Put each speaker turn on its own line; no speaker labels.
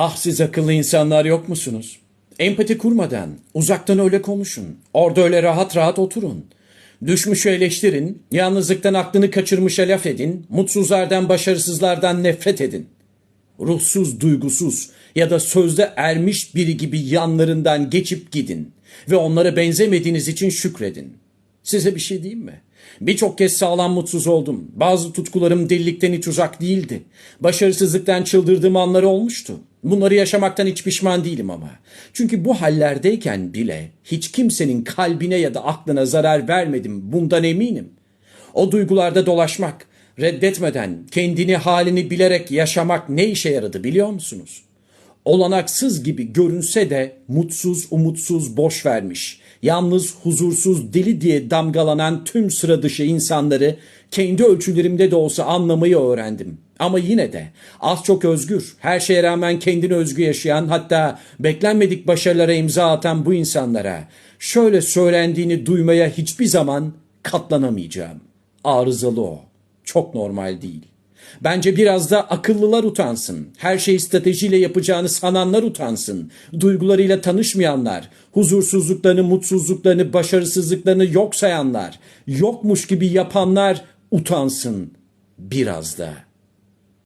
Ah siz akıllı insanlar yok musunuz? Empati kurmadan, uzaktan öyle konuşun. Orada öyle rahat rahat oturun. Düşmüşü eleştirin, yalnızlıktan aklını kaçırmışa laf edin, mutsuzlardan, başarısızlardan nefret edin. Ruhsuz, duygusuz ya da sözde ermiş biri gibi yanlarından geçip gidin ve onlara benzemediğiniz için şükredin. Size bir şey diyeyim mi? Birçok kez sağlam mutsuz oldum. Bazı tutkularım delilikten hiç uzak değildi. Başarısızlıktan çıldırdığım anlar olmuştu. Bunları yaşamaktan hiç pişman değilim ama. Çünkü bu hallerdeyken bile hiç kimsenin kalbine ya da aklına zarar vermedim. Bundan eminim. O duygularda dolaşmak, reddetmeden kendini halini bilerek yaşamak ne işe yaradı biliyor musunuz? olanaksız gibi görünse de mutsuz, umutsuz, boş vermiş, yalnız, huzursuz, deli diye damgalanan tüm sıra dışı insanları kendi ölçülerimde de olsa anlamayı öğrendim. Ama yine de az çok özgür, her şeye rağmen kendini özgü yaşayan hatta beklenmedik başarılara imza atan bu insanlara şöyle söylendiğini duymaya hiçbir zaman katlanamayacağım. Arızalı o. Çok normal değil. Bence biraz da akıllılar utansın. Her şeyi stratejiyle yapacağını sananlar utansın. Duygularıyla tanışmayanlar, huzursuzluklarını, mutsuzluklarını, başarısızlıklarını yok sayanlar, yokmuş gibi yapanlar utansın biraz da.